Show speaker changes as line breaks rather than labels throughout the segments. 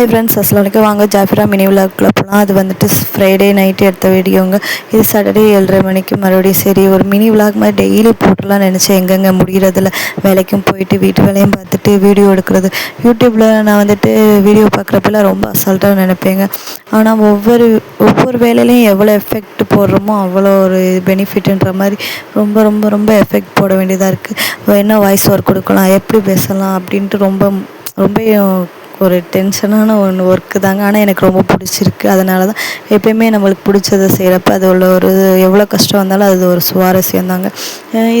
Hi friends அஸ்லாம் வாங்க ஜாஃபிரா mini விழாக்குள்ளே போகலாம் அது வந்துட்டு ஃப்ரைடே நைட்டு எடுத்த வீடியோங்க. இது சாட்டர்டே ஏழரை மணிக்கு மறுபடியும் சரி ஒரு மினி விழாக் மாதிரி டெய்லி போட்டுலாம் நினச்சேன். எங்கெங்கே முடிகிறதில்ல வேலைக்கும் போயிட்டு வீட்டு வேலையும் பார்த்துட்டு வீடியோ எடுக்கிறது. யூடியூப்பில் நான் வந்துட்டு வீடியோ பார்க்குறப்பெல்லாம் ரொம்ப அசால்ட்டாக நினைப்பேங்க. ஆனால் ஒவ்வொரு ஒவ்வொரு வேலையிலையும் எவ்வளோ எஃபெக்ட் போடுறோமோ அவ்வளோ ஒரு பெனிஃபிட்டுன்ற மாதிரி ரொம்ப ரொம்ப ரொம்ப எஃபெக்ட் போட வேண்டியதாக இருக்குது என்ன வாய்ஸ் ஒர்க் கொடுக்கலாம் எப்படி பேசலாம் அப்படின்ட்டு ரொம்ப ரொம்ப ஒரு டென்ஷனான ஒன்று ஒர்க்கு தாங்க. ஆனால் எனக்கு ரொம்ப பிடிச்சிருக்கு. அதனால தான் எப்பயுமே நம்மளுக்கு பிடிச்சத செய்கிறப்ப அது உள்ள ஒரு எவ்வளோ கஷ்டம் வந்தாலும் அது ஒரு சுவாரஸ்யம் தாங்க.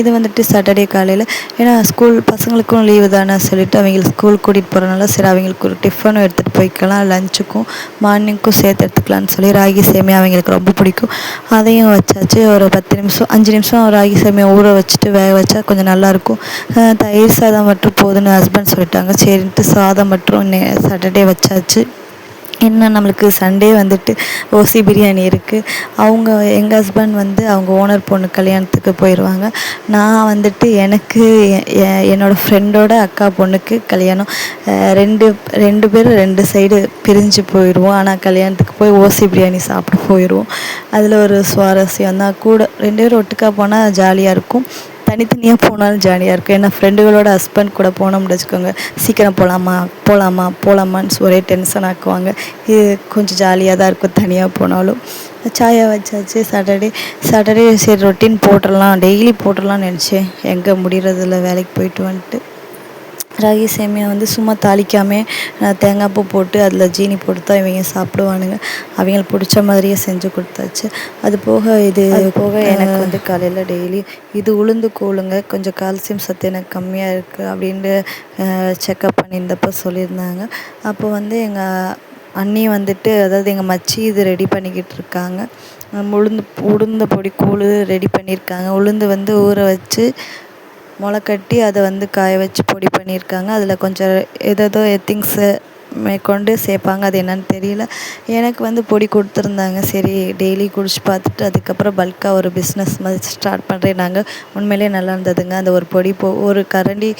இது வந்துட்டு சாட்டர்டே காலையில். ஏன்னா ஸ்கூல் பசங்களுக்கும் லீவு தானே சொல்லிவிட்டு அவங்களுக்கு ஸ்கூல் கூட்டிகிட்டு போகிறனால சரி அவங்களுக்கு ஒரு டிஃபனும் எடுத்துகிட்டு போய்க்கலாம். லஞ்சுக்கும் மார்னிங்க்கும் சேர்த்து எடுத்துக்கலான்னு சொல்லி ராகி சேமியா அவங்களுக்கு ரொம்ப பிடிக்கும். அதையும் வச்சாச்சு. ஒரு பத்து நிமிஷம் அஞ்சு நிமிஷம் ராகி சேமியா ஊற வச்சுட்டு வேக வச்சா கொஞ்சம் நல்லாயிருக்கும் தயிர் சாதம் மட்டும் போதுன்னு ஹஸ்பண்ட் சொல்லிட்டாங்க. சரின்ட்டு சாதம் மட்டும் சாட்டர்டே வச்சாச்சு. என்ன நம்மளுக்கு சண்டே வந்துட்டு ஓசி பிரியாணி இருக்குது அவங்க எங்கள் ஹஸ்பண்ட் வந்து அவங்க ஓனர் பொண்ணு கல்யாணத்துக்கு போயிடுவாங்க நான் வந்துட்டு எனக்கு என்னோடய ஃப்ரெண்டோட அக்கா பொண்ணுக்கு கல்யாணம் ரெண்டு ரெண்டு பேரும் ரெண்டு சைடு பிரிஞ்சு போயிடுவோம் ஆனால் கல்யாணத்துக்கு போய் ஓசி பிரியாணி சாப்பிட போயிடுவோம் அதில் ஒரு சுவாரஸ்யம் தான். கூட ரெண்டு பேரும் ஒட்டுக்கா போனால் ஜாலியாக இருக்கும். தனித்தனியாக போனாலும் ஜாலியாக இருக்கும். ஏன்னா ஃப்ரெண்டுகளோட ஹஸ்பண்ட் கூட போனோம்னு வச்சுக்கோங்க. சீக்கிரம் போகலாமா போகலாமா போகலாமான்னு ஒரே டென்ஷன் ஆக்குவாங்க. இது கொஞ்சம் ஜாலியாக தான் இருக்கும் தனியாக போனாலும். சாயா வச்சாச்சு சாட்டர்டே சாட்டர்டே சரி ரொட்டீன் போட்டுடலாம். டெய்லி போட்டுடலாம்னு நினச்சேன். எங்கே முடிகிறதில்ல வேலைக்கு போயிட்டு வந்துட்டு. ராகி சேமியா வந்து சும்மா தாளிக்காமே தேங்காய் பூ போட்டு அதில் ஜீனி போட்டு தான் இவங்க சாப்பிடுவானுங்க. அவங்களுக்கு பிடிச்ச மாதிரியே செஞ்சு கொடுத்தாச்சு. அது போக இது போக எனக்கு வந்து காலையில் டெய்லி இது உளுந்து கூழுங்க கொஞ்சம் கால்சியம் சத்து எனக்கு கம்மியாக இருக்குது அப்படின்ட்டு செக்கப் பண்ணியிருந்தப்போ சொல்லியிருந்தாங்க. அப்போ வந்து எங்கள் அண்ணி வந்துட்டு அதாவது எங்கள் மச்சி இது ரெடி பண்ணிக்கிட்டு இருக்காங்க. உளுந்து உளுந்த பொடி கூழ் ரெடி பண்ணியிருக்காங்க. உளுந்து வந்து ஊற வச்சு முளைக்கட்டி அதை வந்து காய வச்சு பொடி பண்ணியிருக்காங்க. அதில் கொஞ்சம் ஏதேதோ திங்ஸு மேற்கொண்டு சேர்ப்பாங்க. அது என்னன்னு தெரியல. எனக்கு வந்து பொடி கொடுத்துருந்தாங்க. சரி டெய்லி குடிச்சு பார்த்துட்டு அதுக்கப்புறம் பல்காக ஒரு பிஸ்னஸ் மாதிரி ஸ்டார்ட் பண்ணுறேன் நாங்கள் உண்மையிலே நல்லா இருந்ததுங்க. அந்த ஒரு பொடி போ ஒரு கரண்டி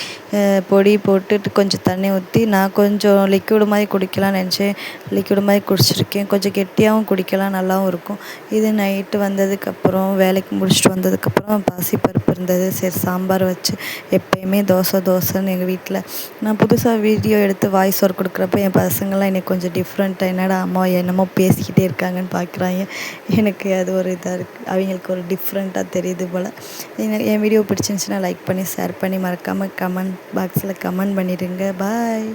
பொடி போட்டுட்டு கொஞ்சம் தண்ணி ஊற்றி நான் கொஞ்சம் லிக்விடு மாதிரி குடிக்கலாம்னு நினச்சேன். லிக்விடு மாதிரி குடிச்சிருக்கேன். கொஞ்சம் கெட்டியாகவும் குடிக்கலாம் நல்லாவும் இருக்கும். இது நைட்டு வந்ததுக்கப்புறம் வேலைக்கு முடிச்சுட்டு வந்ததுக்கப்புறம் பாசிப்பருப்பு இருந்தது. சரி சாம்பார் வச்சு எப்பயுமே தோசை தோசைன்னு எங்கள் வீட்டில் நான் புதுசாக வீடியோ எடுத்து வாய்ஸ் ஒர்க் கொடுக்குறப்ப என் பசங்கள்லாம் எனக்கு கொஞ்சம் டிஃப்ரெண்ட்டாக என்னடா அம்மா என்னமோ பேசிக்கிட்டே இருக்காங்கன்னு பார்க்குறாங்க. எனக்கு அது ஒரு இதாக இருக்குது அவங்களுக்கு ஒரு டிஃப்ரெண்ட்டாக தெரியுது போல். என் வீடியோ பிடிச்சிருந்துச்சின்னா லைக் பண்ணி ஷேர் பண்ணி மறக்காமல் கமெண்ட் பாக்ஸில் கமெண்ட் பண்ணிடுங்க. பாய்